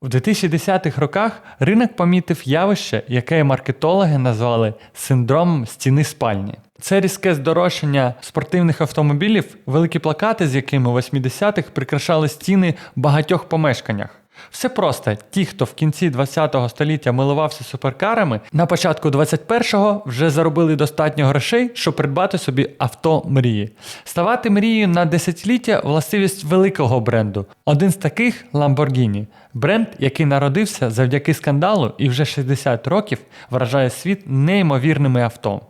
У 2010-х роках ринок помітив явище, яке маркетологи назвали синдромом стіни спальні. Це різке здорожчання спортивних автомобілів, великі плакати, з якими у 80-х прикрашали стіни в багатьох помешканнях. Все просто, ті, хто в кінці 20-го століття милувався суперкарами, на початку 21-го вже заробили достатньо грошей, щоб придбати собі авто мрії. Ставати мрією на десятиліття властивість великого бренду. Один з таких Lamborghini. Бренд, який народився завдяки скандалу і вже 60 років вражає світ неймовірними авто.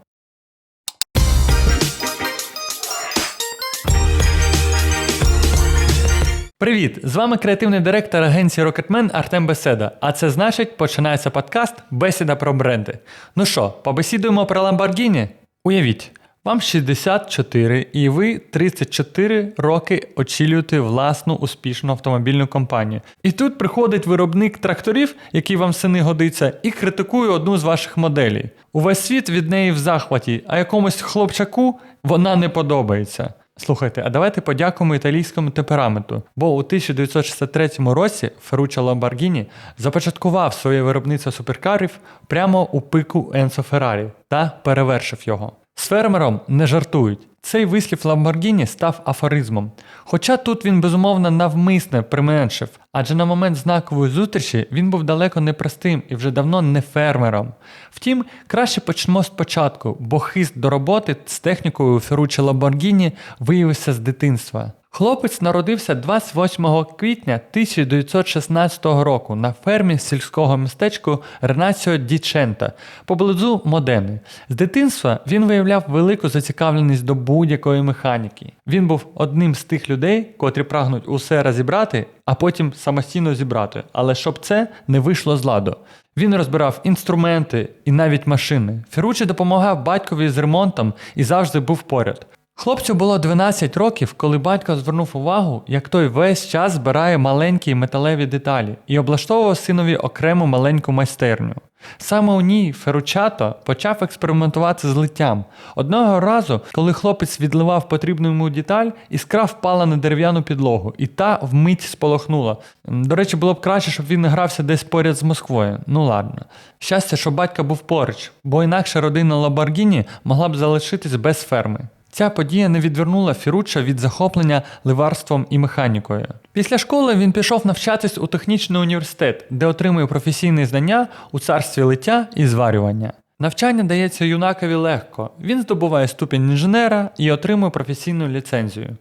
Привіт! З вами креативний директор агенції Rocketman Артем Беседа. А це значить, починається подкаст Бесіда про бренди. Ну що, побесідуємо про Lamborghini? Уявіть, вам 64 і ви 34 роки очілюєте власну успішну автомобільну компанію. І тут приходить виробник тракторів, який вам не годиться, і критикує одну з ваших моделей. Увесь світ від неї в захваті, а якомусь хлопчаку вона не подобається. Слухайте, а давайте подякуємо італійському темпераменту, бо у 1963 році Ферруччо Ламборгіні започаткував своє виробництво суперкарів прямо у пику Енсо Феррарі та перевершив його. З фермером не жартують. Цей вислів Ламборгіні став афоризмом. Хоча тут він безумовно навмисне применшив, адже на момент знакової зустрічі він був далеко не простим і вже давно не фермером. Втім, краще почнемо спочатку, бо хист до роботи з технікою Феручі Ламборгіні виявився з дитинства. Хлопець народився 28 квітня 1916 року на фермі сільського містечку Ренаціо Дічента поблизу Модени. З дитинства він виявляв велику зацікавленість до будь-якої механіки. Він був одним з тих людей, котрі прагнуть усе розібрати, а потім самостійно зібрати. Але щоб це не вийшло з ладу. Він розбирав інструменти і навіть машини. Ферруччі допомагав батькові з ремонтом і завжди був поряд. Хлопцю було 12 років, коли батько звернув увагу, як той весь час збирає маленькі металеві деталі і облаштовував синові окрему маленьку майстерню. Саме у ній Феручато почав експериментувати з литтям. Одного разу, коли хлопець відливав потрібну йому деталь, іскра впала на дерев'яну підлогу, і та вмить сполохнула. До речі, було б краще, щоб він грався десь поряд з Москвою. Ну ладно. Щастя, що батько був поруч, бо інакше родина Лабаргіні могла б залишитись без ферми. Ця подія не відвернула Фіручча від захоплення ливарством і механікою. Після школи він пішов навчатись у технічний університет, де отримує професійні знання у царстві лиття і зварювання. Навчання дається юнакові легко. Він здобуває ступінь інженера і отримує професійну ліцензію.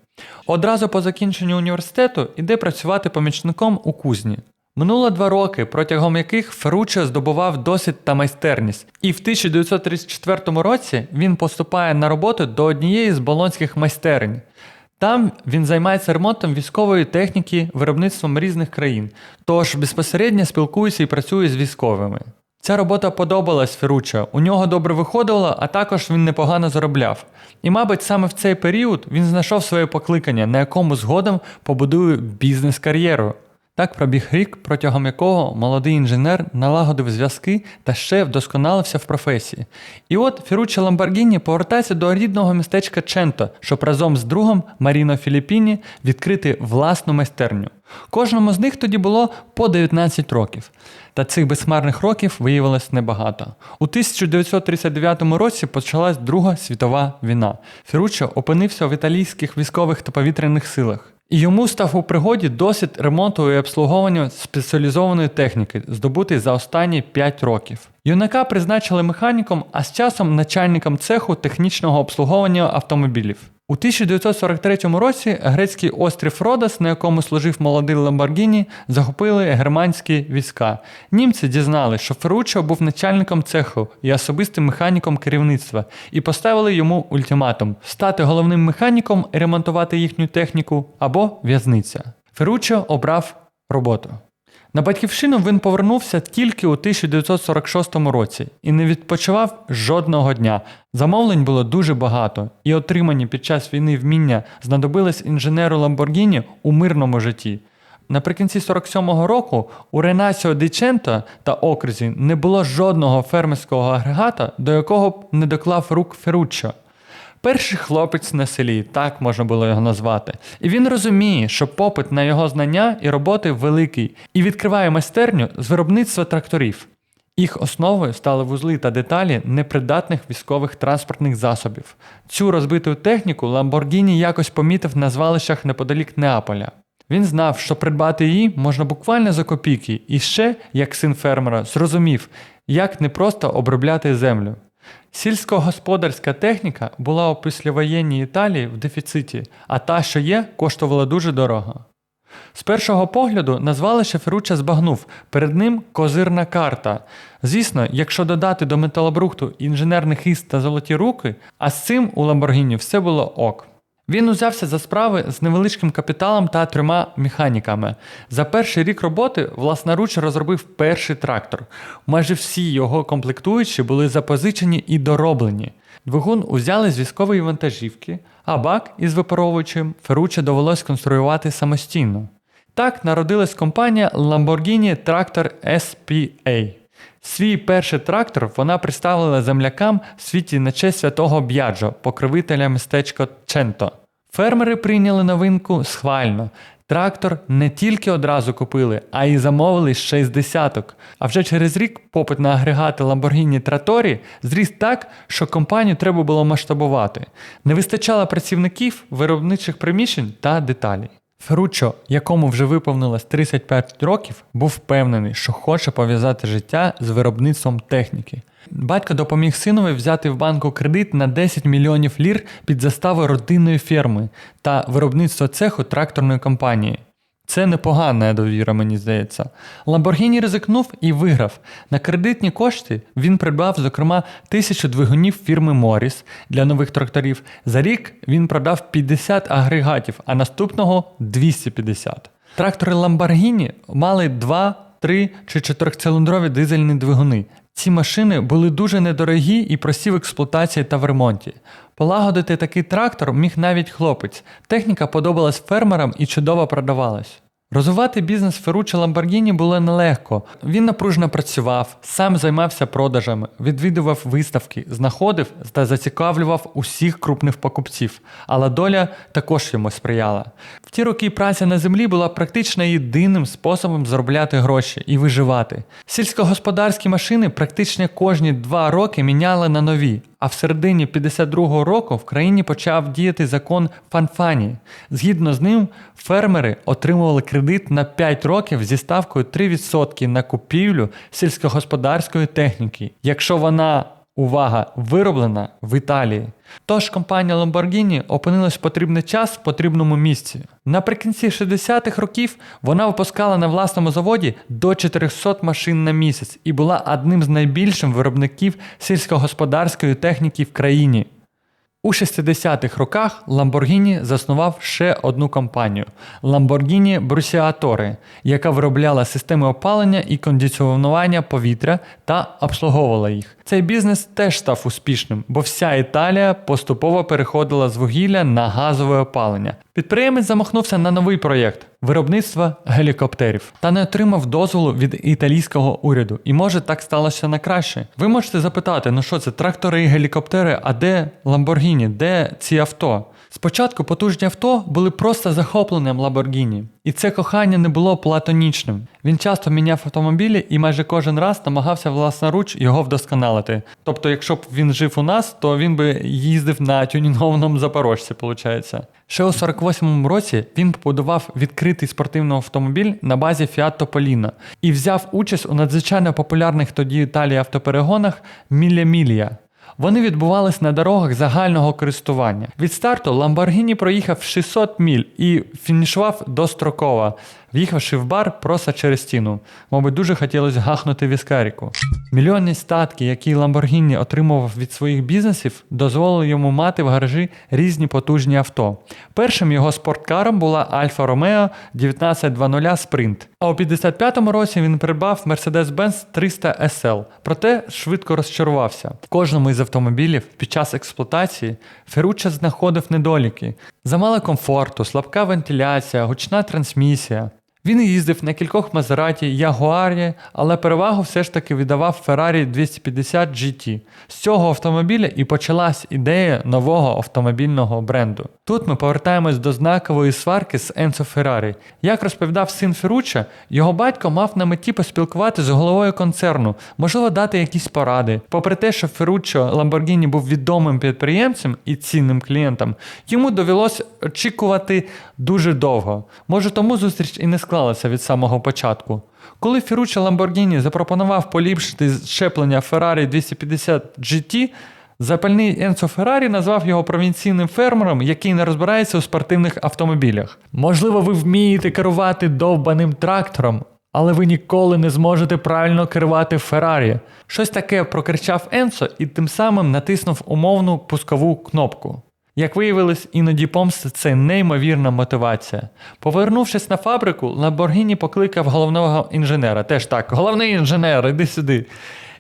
Одразу по закінченню університету іде працювати помічником у кузні. Минуло два роки, протягом яких Ферруччо здобував досвід та майстерність, і в 1934 році він поступає на роботу до однієї з болонських майстерень. Там він займається ремонтом військової техніки, виробництвом різних країн, тож безпосередньо спілкується і працює з військовими. Ця робота подобалась Ферруччо, у нього добре виходило, а також він непогано заробляв. І, мабуть, саме в цей період він знайшов своє покликання, на якому згодом побудує бізнес-кар'єру. Так пробіг рік, протягом якого молодий інженер налагодив зв'язки та ще вдосконалився в професії. І от Фіруччо Ламборгіні повертається до рідного містечка Ченто, щоб разом з другом Маріно Філіппіні відкрити власну майстерню. Кожному з них тоді було по 19 років. Та цих безсмарних років виявилось небагато. У 1939 році почалась Друга світова війна. Фіруччо опинився в італійських військових та повітряних силах. І йому став у пригоді досвід ремонту і обслуговування спеціалізованої техніки, здобутий за останні 5 років. Юнака призначили механіком, а з часом начальником цеху технічного обслуговування автомобілів. У 1943 році грецький острів Родос, на якому служив молодий Ламборгіні, захопили германські війська. Німці дізнали, що Ферруччо був начальником цеху і особистим механіком керівництва, і поставили йому ультиматум стати головним механіком ремонтувати їхню техніку або в'язниця. Ферруччо обрав роботу. На батьківщину він повернувся тільки у 1946 році і не відпочивав жодного дня. Замовлень було дуже багато, і отримані під час війни вміння знадобились інженеру Ламборгіні у мирному житті. Наприкінці 47-го року у Ренасіо Діченто та окрузі не було жодного фермерського агрегата, до якого б не доклав рук Ферруччо. Перший хлопець на селі, так можна було його назвати. І він розуміє, що попит на його знання і роботи великий, і відкриває майстерню з виробництва тракторів. Їх основою стали вузли та деталі непридатних військових транспортних засобів. Цю розбиту техніку Ламборгіні якось помітив на звалищах неподалік Неаполя. Він знав, що придбати її можна буквально за копійки, і ще, як син фермера, зрозумів, як не просто обробляти землю. Сільськогосподарська техніка була у післявоєнній Італії в дефіциті, а та, що є, коштувала дуже дорого. З першого погляду назвали Шеферуча збагнув перед ним козирна карта. Звісно, якщо додати до металобрухту інженерний хист та золоті руки, а з цим у Ламборгіні все було ок. Він узявся за справи з невеличким капіталом та трьома механіками. За перший рік роботи власноруч розробив перший трактор. Майже всі його комплектуючі були запозичені і дороблені. Двигун узяли з військової вантажівки, а бак із випаровувачем Ферруччо довелось конструювати самостійно. Так народилась компанія Lamborghini Tractor SPA. Свій перший трактор вона представила землякам в світі на честь святого Б'яджо, покровителя містечка Ченто. Фермери прийняли новинку схвально. Трактор не тільки одразу купили, а й замовили ще з десяток. А вже через рік попит на агрегати Lamborghini Trattori зріс так, що компанію треба було масштабувати. Не вистачало працівників, виробничих приміщень та деталей. Ферруччо, якому вже виповнилось 35 років, був впевнений, що хоче пов'язати життя з виробництвом техніки. Батько допоміг синові взяти в банку кредит на 10 мільйонів лір під заставу родинної ферми та виробництво цеху тракторної компанії. Це непогана довіра, мені здається. Ламборгіні ризикнув і виграв. На кредитні кошти він придбав, зокрема, тисячу двигунів фірми Моріс для нових тракторів. За рік він продав 50 агрегатів, а наступного 250. Трактори Lamborghini мали 2, 3 чи 4-циліндрові дизельні двигуни. Ці машини були дуже недорогі і прості в експлуатації та в ремонті. Полагодити такий трактор міг навіть хлопець. Техніка подобалась фермерам і чудово продавалась. Розвивати бізнес Ферруччо Ламборгіні було нелегко. Він напружно працював, сам займався продажами, відвідував виставки, знаходив та зацікавлював усіх крупних покупців, але доля також йому сприяла. В ті роки праця на землі була практично єдиним способом заробляти гроші і виживати. Сільськогосподарські машини практично кожні два роки міняли на нові. А в середині 52-го року в країні почав діяти закон Фанфані. Згідно з ним, фермери отримували кредит на 5 років зі ставкою 3% на купівлю сільськогосподарської техніки, якщо вона Увага! Вироблена в Італії. Тож компанія Lamborghini опинилась в потрібний час в потрібному місці. Наприкінці 60-х років вона випускала на власному заводі до 400 машин на місяць і була одним з найбільших виробників сільськогосподарської техніки в країні. У 60-х роках Lamborghini заснував ще одну компанію Lamborghini Bruciatore, яка виробляла системи опалення і кондиціонування повітря та обслуговувала їх. Цей бізнес теж став успішним, бо вся Італія поступово переходила з вугілля на газове опалення. Підприємець замахнувся на новий проєкт виробництва гелікоптерів та не отримав дозволу від італійського уряду. І може так сталося на краще. Ви можете запитати, ну що це трактори і гелікоптери, а де Ламборгіні, де ці авто? Спочатку потужні авто були просто захопленням Lamborghini. І це кохання не було платонічним. Він часто міняв автомобілі і майже кожен раз намагався власноруч його вдосконалити. Тобто, якщо б він жив у нас, то він би їздив на тюнінгованому запорожці, виходить. Ще у 48-му році він побудував відкритий спортивний автомобіль на базі Fiat Topolino і взяв участь у надзвичайно популярних тоді Італії автоперегонах Мілля Мілія. Вони відбувались на дорогах загального користування. Від старту Lamborghini проїхав 600 міль і фінішував достроково, в'їхавши в бар просто через стіну. Мабуть, дуже хотілося гахнути віскаріку. Мільйонні статки, які Lamborghini отримував від своїх бізнесів, дозволили йому мати в гаражі різні потужні авто. Першим його спорткаром була Alfa Romeo 1920 Sprint. А у 55-му році він придбав Mercedes-Benz 300 SL, проте швидко розчарувався. В кожному із автомобілів під час експлуатації Ферруччо знаходив недоліки: замало комфорту, слабка вентиляція, гучна трансмісія. Він їздив на кількох Мазераті, Ягуарі, але перевагу все ж таки віддавав Ferrari 250 GT. З цього автомобіля і почалась ідея нового автомобільного бренду. Тут ми повертаємось до знакової сварки з Енцо Феррарі. Як розповідав син Ферручча, його батько мав на меті поспілкувати з головою концерну, можливо, дати якісь поради. Попри те, що Ферруччо Ламборгіні був відомим підприємцем і цінним клієнтом, йому довелося очікувати дуже довго. Може, тому зустріч і не склалася від самого початку. Коли Ферруччо Ламборгіні запропонував поліпшити щеплення Ferrari 250 GT, Запальний Енцо Феррарі назвав його провінційним фермером, який не розбирається у спортивних автомобілях. Можливо, ви вмієте керувати довбаним трактором, але ви ніколи не зможете правильно керувати Феррарі. Щось таке прокричав Енцо і тим самим натиснув умовну пускову кнопку. Як виявилось, іноді помста це неймовірна мотивація. Повернувшись на фабрику, Ламборгіні покликав головного інженера. Теж так, головний інженер, іди сюди.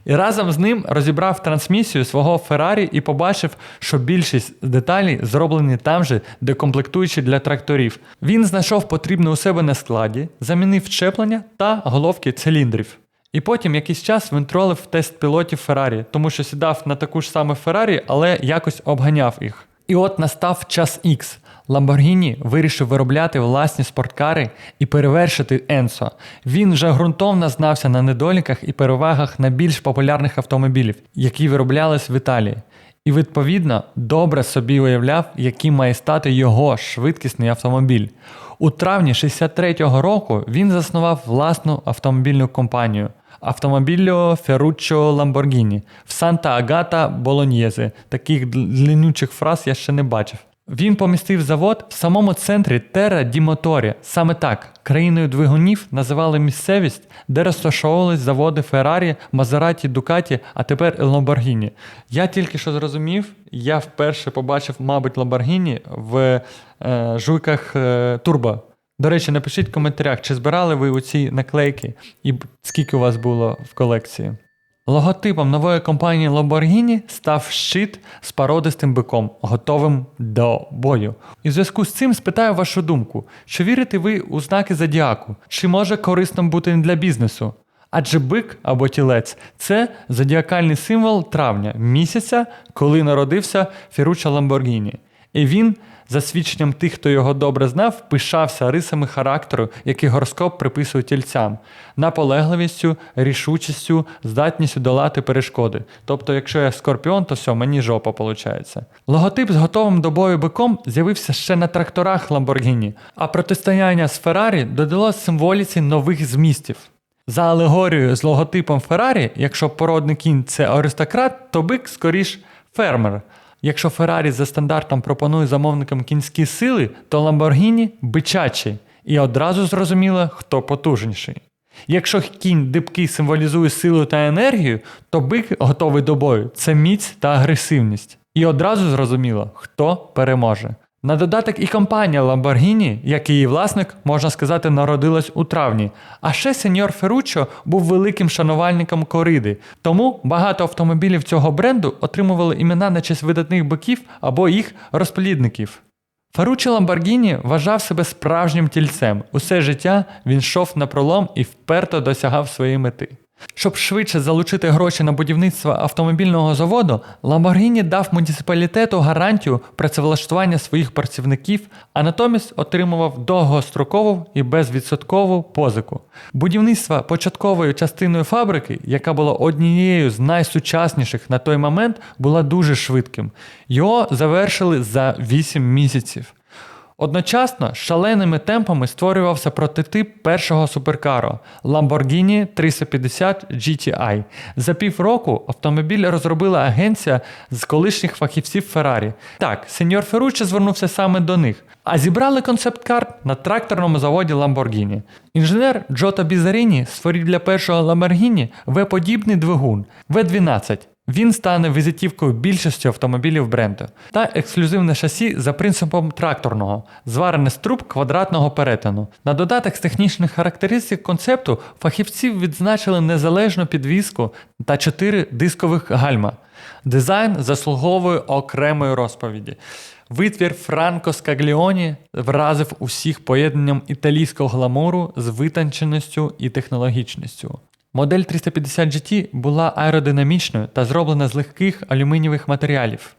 І разом з ним розібрав трансмісію свого Феррарі і побачив, що більшість деталей зроблені там же, де комплектуючі для тракторів. Він знайшов потрібне у себе на складі, замінив щеплення та головки циліндрів. І потім якийсь час він тролив тест пілотів Феррарі, тому що сідав на таку ж саме Феррарі, але якось обганяв їх. І от настав час X. Lamborghini вирішив виробляти власні спорткари і перевершити Енсо. Він вже ґрунтовно знався на недоліках і перевагах найбільш популярних автомобілів, які вироблялись в Італії. І відповідно добре собі уявляв, яким має стати його швидкісний автомобіль. У травні 63-го року він заснував власну автомобільну компанію Автомобілло Ферруччо Ламборгіні в Санта Агата Болоньєзе. Таких длинючих фраз я ще не бачив. Він помістив завод в самому центрі Терра Ді Моторі. Саме так країною двигунів називали місцевість, де розташовувались заводи Феррарі, Мазераті, Дукаті, а тепер Ламборгіні. Я тільки що зрозумів, я вперше побачив, мабуть, Ламборгіні в е, жуйках е, Турбо. До речі, напишіть в коментарях, чи збирали ви у ці наклейки і скільки у вас було в колекції. Логотипом нової компанії Lamborghini став щит з породистим биком, готовим до бою. І в зв'язку з цим спитаю вашу думку: чи вірите ви у знаки зодіаку? Чи може корисно бути для бізнесу? Адже бик або тілець це зодіакальний символ травня, місяця, коли народився Ферруччо Ламборгіні. І він за свідченням тих, хто його добре знав, пишався рисами характеру, які гороскоп приписує тільцям, наполегливістю, рішучістю, здатністю долати перешкоди. Тобто, якщо я скорпіон, то все, мені жопа виходить. Логотип з готовим до бою биком з'явився ще на тракторах Lamborghini, а протистояння з Феррарі додало символіці нових змістів. За алегорією з логотипом Феррарі, якщо породний кінь це аристократ, то бик скоріш фермер. Якщо Феррарі за стандартом пропонує замовникам кінські сили, то Ламборгіні бичачі, і одразу зрозуміло, хто потужніший. Якщо кінь дибкий символізує силу та енергію, то бик готовий до бою це міць та агресивність. І одразу зрозуміло, хто переможе. На додаток і компанія Lamborghini, як і її власник, можна сказати, народилась у травні. А ще сеньор Ферруччо був великим шанувальником кориди, тому багато автомобілів цього бренду отримували імена на честь видатних биків або їх розплідників. Ферруччо Ламборгіні вважав себе справжнім тільцем. Усе життя він йшов на пролом і вперто досягав своєї мети. Щоб швидше залучити гроші на будівництво автомобільного заводу, Lamborghini дав муніципалітету гарантію працевлаштування своїх працівників, а натомість отримував довгострокову і безвідсоткову позику. Будівництво початковою частиною фабрики, яка була однією з найсучасніших на той момент, була дуже швидким. Його завершили за 8 місяців. Одночасно шаленими темпами створювався прототип першого суперкару Lamborghini 350 GTI. За півроку автомобіль розробила агенція з колишніх фахівців Ferrari. Так, сеньор Ферруччо звернувся саме до них, а зібрали концепт-кар на тракторному заводі Lamborghini. Інженер Джото Бізаріні створив для першого Lamborghini V-подібний двигун V12. Він стане візитівкою більшості автомобілів бренду та ексклюзивне шасі за принципом тракторного, зварене з труб квадратного перетину. На додаток з технічних характеристик концепту фахівців відзначили незалежну підвіску та чотири дискових гальма. Дизайн заслуговує окремої розповіді. Витвір Франко Скагліоні вразив усіх поєднанням італійського гламуру з витонченістю і технологічністю. Модель 350 GT була аеродинамічною та зроблена з легких алюмінієвих матеріалів.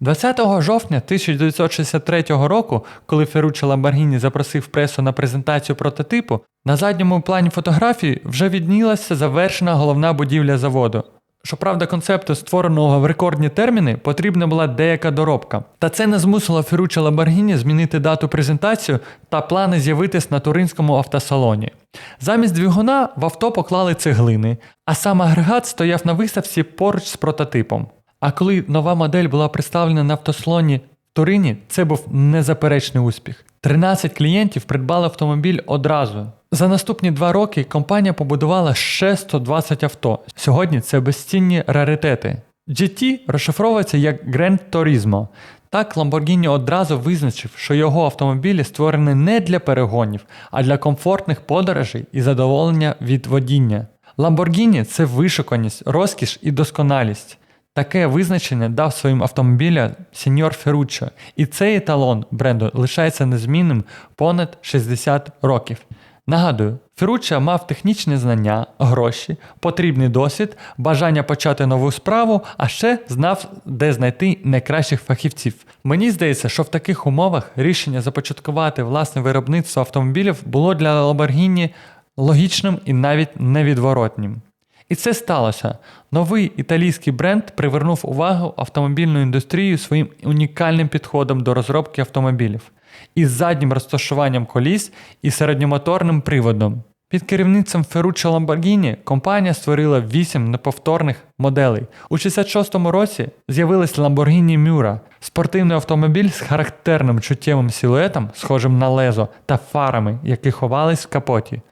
20 жовтня 1963 року, коли Ферруччо Ламборгіні запросив пресу на презентацію прототипу, на задньому плані фотографії вже віднілася завершена головна будівля заводу. Щоправда, концепту, створеного в рекордні терміни, потрібна була деяка доробка. Та це не змусило Ферруччо Ламборгіні змінити дату презентацію та плани з'явитись на туринському автосалоні. Замість двигуна в авто поклали цеглини, а сам агрегат стояв на виставці поруч з прототипом. А коли нова модель була представлена на автослоні в Турині, це був незаперечний успіх. 13 клієнтів придбали автомобіль одразу. За наступні два роки компанія побудувала ще 120 авто. Сьогодні це безцінні раритети. GT розшифровується як Grand Turismo. Так Lamborghini одразу визначив, що його автомобілі створені не для перегонів, а для комфортних подорожей і задоволення від водіння. Lamborghini – це вишуканість, розкіш і досконалість. Таке визначення дав своїм автомобілям сеньор Ферруччо, і цей еталон бренду лишається незмінним понад 60 років. Нагадую, Ферруччо мав технічні знання, гроші, потрібний досвід, бажання почати нову справу, а ще знав, де знайти найкращих фахівців. Мені здається, що в таких умовах рішення започаткувати власне виробництво автомобілів було для Lamborghini логічним і навіть невідворотнім. І це сталося. Новий італійський бренд привернув увагу автомобільну індустрію своїм унікальним підходом до розробки автомобілів із заднім розташуванням коліс і середньомоторним приводом. Під керівництвом Ferruccio Lamborghini компанія створила 8 неповторних моделей. У 66-му році з'явилась Lamborghini Miura – спортивний автомобіль з характерним чуттєвим силуетом, схожим на лезо, та фарами, які ховались в капоті.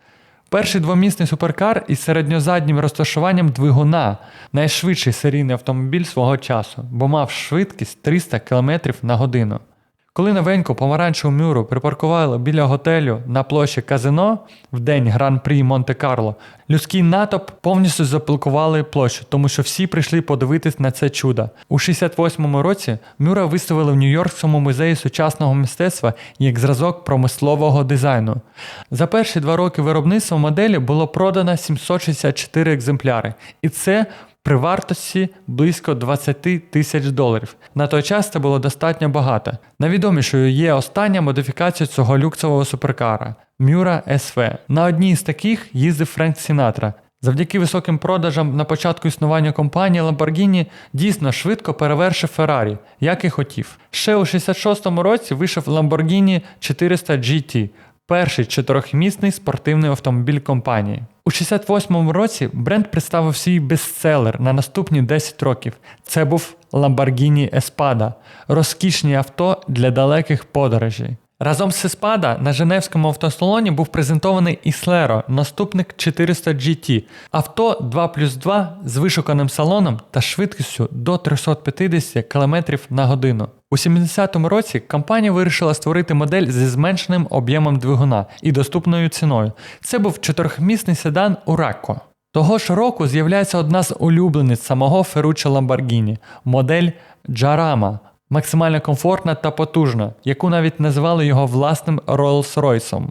Перший двомісний суперкар із середньозаднім розташуванням двигуна, найшвидший серійний автомобіль свого часу, бо мав швидкість 300 км на годину. Коли новеньку помаранчеву мюру припаркували біля готелю на площі Казино в день Гран-прі Монте-Карло, людський натовп повністю заблокували площу, тому що всі прийшли подивитись на це чудо. У 68-му році мюра виставили в Нью-Йоркському музеї сучасного мистецтва як зразок промислового дизайну. За перші два роки виробництва моделі було продано 764 екземпляри, і це при вартості близько 20 тисяч доларів. На той час це було достатньо багато. Найвідомішою є остання модифікація цього люксового суперкара Мюра SV. На одній з таких їздив Френк Сінатра. Завдяки високим продажам на початку існування компанії Lamborghini дійсно швидко перевершив Ferrari, як і хотів. Ще у 66-му році вийшов Lamborghini 400 GT, перший чотирьохмісний спортивний автомобіль компанії. У 68-му році бренд представив свій бестселер на наступні 10 років. Це був Lamborghini Espada – розкішні авто для далеких подорожей. Разом з Espada на Женевському автосалоні був презентований Іслеро, наступник 400 GT, авто 2 плюс 2 з вишуканим салоном та швидкістю до 350 км на годину. У 70-му році компанія вирішила створити модель зі зменшеним об'ємом двигуна і доступною ціною. Це був чотирьохмісний седан Уракко. Того ж року з'являється одна з улюблениць самого Ферруччо Ламборгіні – модель Джарама, максимально комфортна та потужна, яку навіть назвали його власним Rolls-Royce.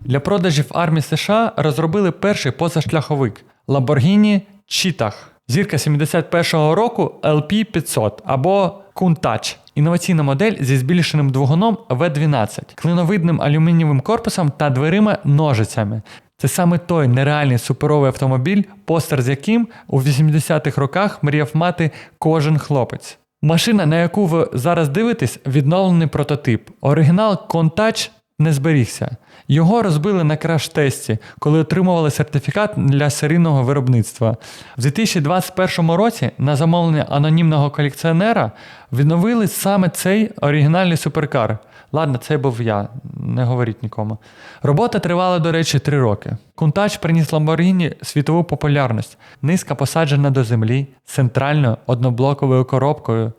Для продажів армії США розробили перший позашляховик Lamborghini Cheetah. Зірка 71-го року LP500 або Countach. Інноваційна модель зі збільшеним двигуном V12, клиновидним алюмінієвим корпусом та дверима ножицями. Це саме той нереальний суперовий автомобіль, постер з яким у 80-х роках мріяв мати кожен хлопець. Машина, на яку ви зараз дивитесь, відновлений прототип. Оригінал Countach не зберігся. Його розбили на краш-тесті, коли отримували сертифікат для серійного виробництва. В 2021 році на замовлення анонімного колекціонера відновили саме цей оригінальний суперкар. Ладно, це був я, не говоріть нікому. Робота тривала, до речі, три роки. Кунтач приніс Lamborghini світову популярність, низька посаджена до землі, центральною одноблоковою коробкою,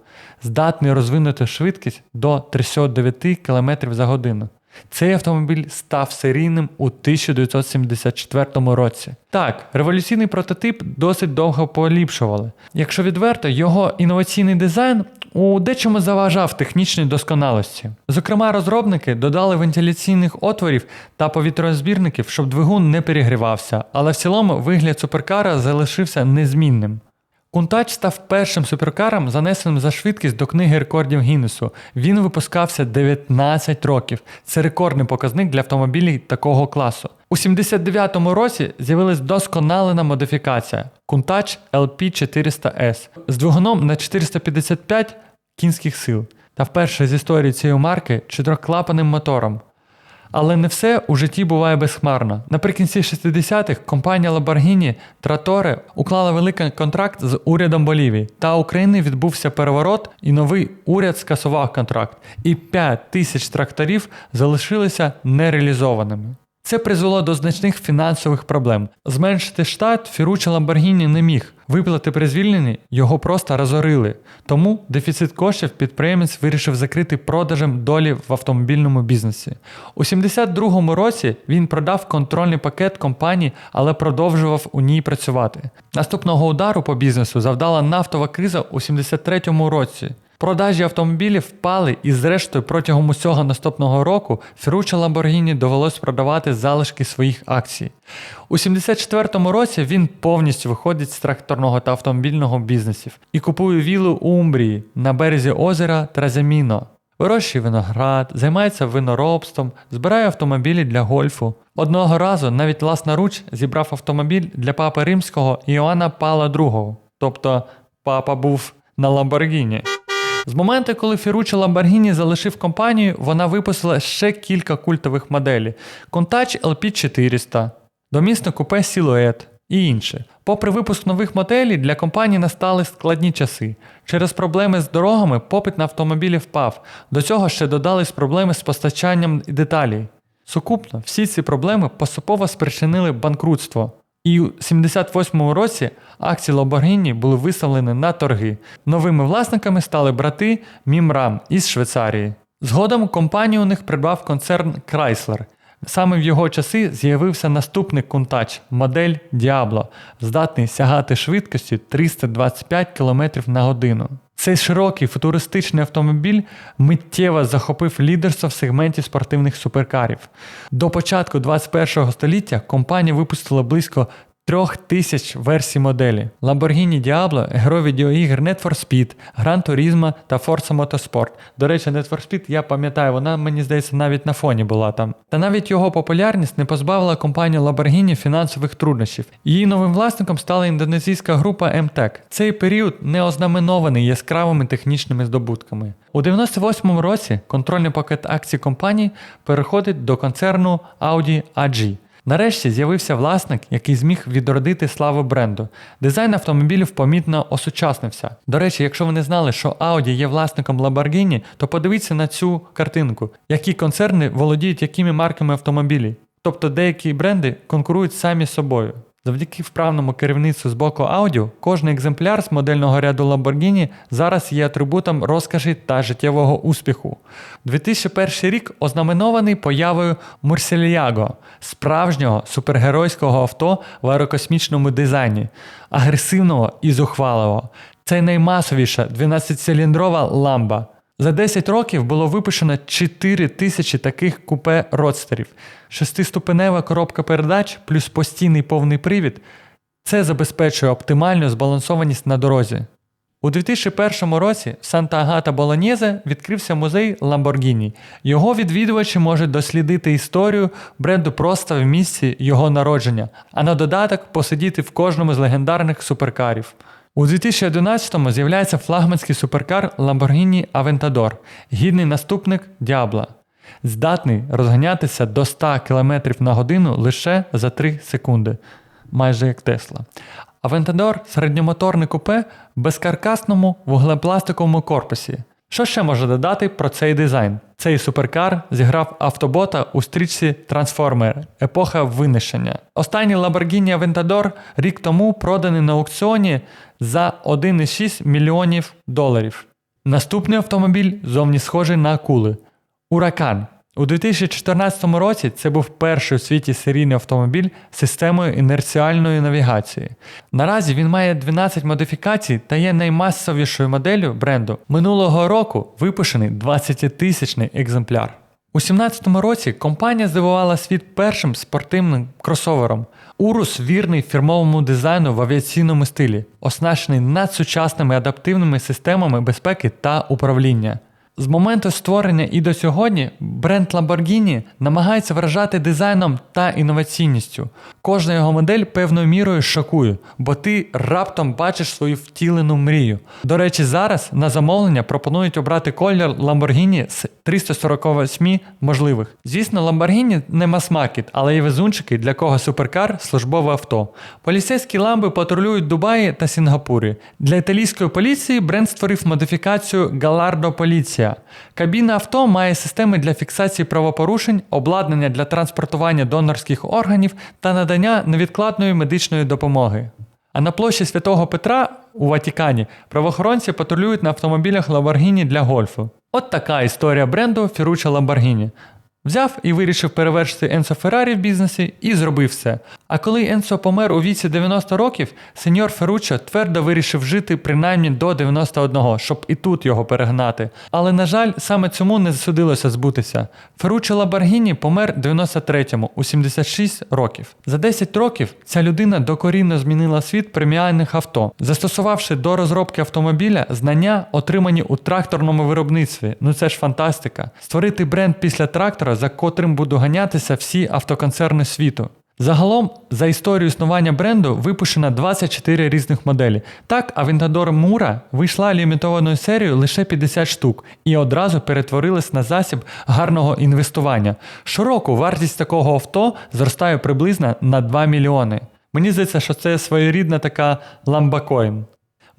здатний розвинути швидкість до 309 км за годину. Цей автомобіль став серійним у 1974 році. Так, революційний прототип досить довго поліпшували. Якщо відверто, його інноваційний дизайн у дечому заважав технічній досконалості. Зокрема, розробники додали вентиляційних отворів та повітрозбірників, щоб двигун не перегрівався, але в цілому вигляд суперкара залишився незмінним. Кунтач став першим суперкаром, занесеним за швидкість до книги рекордів Гіннесу. Він випускався 19 років. Це рекордний показник для автомобілів такого класу. У 79-му році з'явилась досконалена модифікація Кунтач LP400S з двигуном на 455 кінських сил та вперше з історії цієї марки чотирьохклапаним мотором. Але не все у житті буває безхмарно. Наприкінці 60-х компанія Lamborghini Trattore уклала великий контракт з урядом Болівії. Та України відбувся переворот, і новий уряд скасував контракт. І 5 тисяч тракторів залишилися нереалізованими. Це призвело до значних фінансових проблем. Зменшити штат Фіручі Ламборгіні не міг. Виплати при звільненні його просто розорили. Тому дефіцит коштів підприємець вирішив закрити продажем долі в автомобільному бізнесі. У 72-му році він продав контрольний пакет компанії, але продовжував у ній працювати. Наступного удару по бізнесу завдала нафтова криза у 73-му році. Продажі автомобілів впали і, зрештою, протягом усього наступного року Ферруччо Lamborghini довелось продавати залишки своїх акцій. У 74-му році він повністю виходить з тракторного та автомобільного бізнесів і купує вілу у Умбрії на березі озера Траземіно. Вирощує виноград, займається виноробством, збирає автомобілі для гольфу. Одного разу навіть власноруч зібрав автомобіль для папи римського Іоанна Павла II. Тобто папа був на Ламборгіні. З моменту, коли Ферруччо Lamborghini залишив компанію, вона випустила ще кілька культових моделей: Countach LP400, домісне купе Silhouette і інше. Попри випуск нових моделей, для компанії настали складні часи. Через проблеми з дорогами попит на автомобілі впав. До цього ще додались проблеми з постачанням деталей. Сукупно всі ці проблеми поступово спричинили банкрутство. І у 78-му році акції Lamborghini були виставлені на торги. Новими власниками стали брати Мімрам із Швейцарії. Згодом компанію у них придбав концерн Chrysler. Саме в його часи з'явився наступний Countach – модель Diablo, здатний сягати швидкості 325 км на годину. Цей широкий футуристичний автомобіль миттєво захопив лідерство в сегменті спортивних суперкарів. До початку 21 століття компанія випустила близько трьох тисяч версій моделі. Lamborghini Diablo – герой відеоігр Need for Speed, Gran Turismo та Forza Motorsport. До речі, Need for Speed, я пам'ятаю, вона, мені здається, навіть на фоні була там. Та навіть його популярність не позбавила компанію Lamborghini фінансових труднощів. Її новим власником стала індонезійська група MTEC. Цей період не ознаменований яскравими технічними здобутками. У 98-му році контрольний пакет акцій компанії переходить до концерну Audi AG. Нарешті з'явився власник, який зміг відродити славу бренду. Дизайн автомобілів помітно осучаснився. До речі, якщо ви не знали, що Audi є власником Lamborghini, то подивіться на цю картинку, які концерни володіють якими марками автомобілів. Тобто деякі бренди конкурують самі з собою. Завдяки вправному керівництву з боку аудіо, кожний екземпляр з модельного ряду Lamborghini зараз є атрибутом розкоші та життєвого успіху. 2001 рік ознаменований появою Murcielago – справжнього супергеройського авто в аерокосмічному дизайні, агресивного і зухвалого. Це наймасовіша 12-циліндрова ламба. За 10 років було випущено 4 тисячі таких купе родстерів. Шестиступенева коробка передач плюс постійний повний привід це забезпечує оптимальну збалансованість на дорозі. У 2001 році в Санта-Агата Болонєзе відкрився музей Lamborghini. Його відвідувачі можуть дослідити історію бренду просто в місці його народження, а на додаток посидіти в кожному з легендарних суперкарів. У 2011-му з'являється флагманський суперкар Lamborghini Aventador, гідний наступник Diablo, здатний розганятися до 100 км на годину лише за 3 секунди, майже як Тесла. Aventador – середньомоторне купе в безкаркасному вуглепластиковому корпусі. Що ще можна додати про цей дизайн? Цей суперкар зіграв автобота у стрічці Трансформер, епоха винищення. Останній Lamborghini Aventador рік тому проданий на аукціоні за 1,6 мільйонів доларів. Наступний автомобіль зовні схожий на акули. Уракан. У 2014 році це був перший у світі серійний автомобіль з системою інерціальної навігації. Наразі він має 12 модифікацій та є наймасовішою моделлю бренду. Минулого року випущений 20-тисячний екземпляр. У 2017 році компанія здивувала світ першим спортивним кросовером. Урус вірний фірмовому дизайну в авіаційному стилі, оснащений надсучасними адаптивними системами безпеки та управління. З моменту створення і до сьогодні бренд Lamborghini намагається вражати дизайном та інноваційністю. Кожна його модель певною мірою шокує, бо ти раптом бачиш свою втілену мрію. До речі, зараз на замовлення пропонують обрати колір Lamborghini з 348 можливих. Звісно, Lamborghini не мас-маркет, але й везунчики, для кого суперкар службове авто. Поліцейські ламби патрулюють Дубаї та Сінгапурі. Для італійської поліції бренд створив модифікацію Gallardo Поліція. Кабіна авто має системи для фіксації правопорушень, обладнання для транспортування донорських органів та надання невідкладної медичної допомоги. А на площі Святого Петра у Ватикані правоохоронці патрулюють на автомобілях Lamborghini для гольфу. От така історія бренду Фіруча Lamborghini. Взяв і вирішив перевершити Енсо Феррарі в бізнесі і зробив все. А коли Енсо помер у віці 90 років, сеньор Ферруччо твердо вирішив жити принаймні до 91, щоб і тут його перегнати. Але, на жаль, саме цьому не засудилося збутися. Ферруччо Лабаргіні помер 93-му у 76 років. За 10 років ця людина докорінно змінила світ преміальних авто, застосувавши до розробки автомобіля знання, отримані у тракторному виробництві. Ну це ж фантастика. Створити бренд після трактора за котрим будуть ганятися всі автоконцерни світу. Загалом, за історію існування бренду випущено 24 різних моделі. Так, Aventador Mura вийшла лімітованою серією лише 50 штук і одразу перетворилась на засіб гарного інвестування. Щороку вартість такого авто зростає приблизно на 2 мільйони. Мені здається, що це своєрідна така ламбакоін.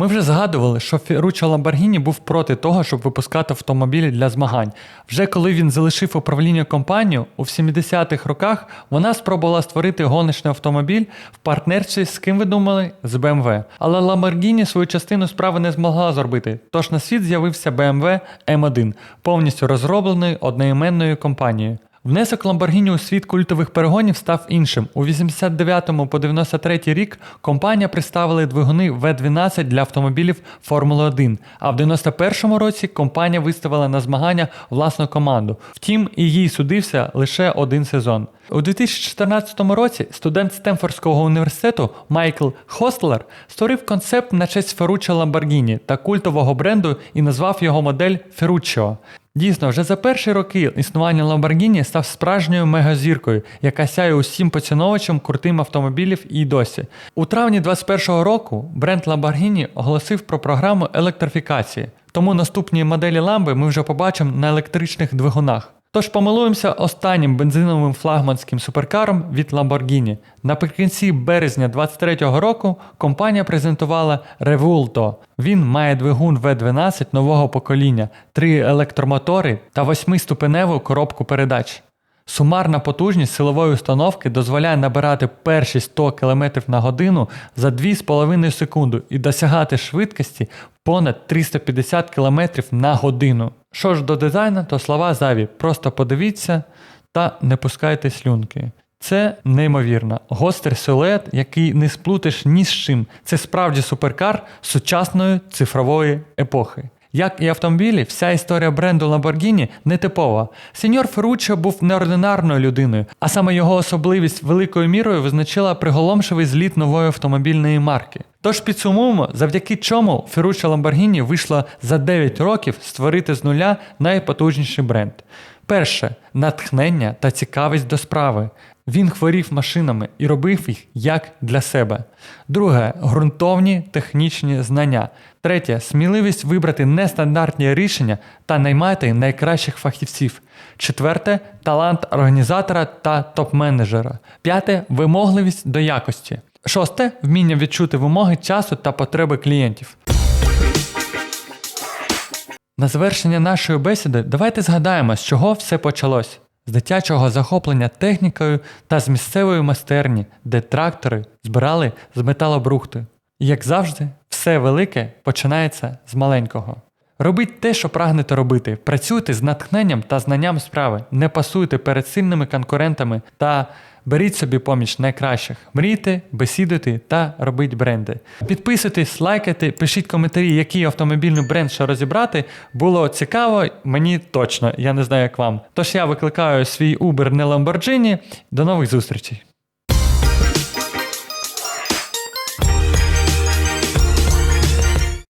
Ми вже згадували, що Ферруччо Ламборгіні був проти того, щоб випускати автомобілі для змагань. Вже коли він залишив управління компанією, у 70-х роках вона спробувала створити гоночний автомобіль в партнерстві з ким ви думали? З BMW. Але Lamborghini свою частину справи не змогла зробити. Тож на світ з'явився BMW M1, повністю розроблений одноіменною компанією. Внесок Lamborghini у світ культових перегонів став іншим. У 89 по 93 рік компанія представила двигуни V12 для автомобілів Формули 1, а в 91-му році компанія виставила на змагання власну команду. Втім, і їй судився лише один сезон. У 2014 році студент Стемфордського університету Майкл Хостлер створив концепт на честь Ферруччо Lamborghini та культового бренду і назвав його модель Ferruccio. Дійсно, вже за перші роки існування Lamborghini став справжньою мегазіркою, яка сяє усім поціновувачам крутим автомобілів і досі. У травні 2021 року бренд Lamborghini оголосив про програму електрифікації, тому наступні моделі ламби ми вже побачимо на електричних двигунах. Тож помилуємося останнім бензиновим флагманським суперкаром від Lamborghini. Наприкінці березня 2023 року компанія презентувала Revuelto. Він має двигун V12 нового покоління, три електромотори та восьмиступеневу коробку передач. Сумарна потужність силової установки дозволяє набирати перші 100 км на годину за 2,5 секунди і досягати швидкості понад 350 км на годину. Що ж до дизайну, то слова заві. Просто подивіться та не пускайте слюнки. Це неймовірно. Гострий силует, який не сплутиш ні з чим. Це справді суперкар сучасної цифрової епохи. Як і автомобілі, вся історія бренду Lamborghini нетипова. Сеньор Ферруччо був неординарною людиною, а саме його особливість великою мірою визначила приголомшивий зліт нової автомобільної марки. Тож підсумуємо, завдяки чому Ферруччо Lamborghini вийшло за 9 років створити з нуля найпотужніший бренд. Перше натхнення та цікавість до справи. Він хворів машинами і робив їх як для себе. Друге ґрунтовні технічні знання. Третє сміливість вибрати нестандартні рішення та наймати найкращих фахівців. Четверте талант організатора та топ-менеджера. П'яте вимогливість до якості. Шосте вміння відчути вимоги часу та потреби клієнтів. На завершення нашої бесіди давайте згадаємо, з чого все почалось. З дитячого захоплення технікою та з місцевої майстерні, де трактори збирали з металобрухти. І як завжди, все велике починається з маленького. Робіть те, що прагнете робити. Працюйте з натхненням та знанням справи. Не пасуйте перед сильними конкурентами та беріть собі поміч найкращих. Мрійте, бесідуйте та робіть бренди. Підписуйтесь, лайкайте, пишіть коментарі, який автомобільний бренд що розібрати. Було цікаво, мені точно, я не знаю, як вам. Тож я викликаю свій Uber не Lamborghini. До нових зустрічей.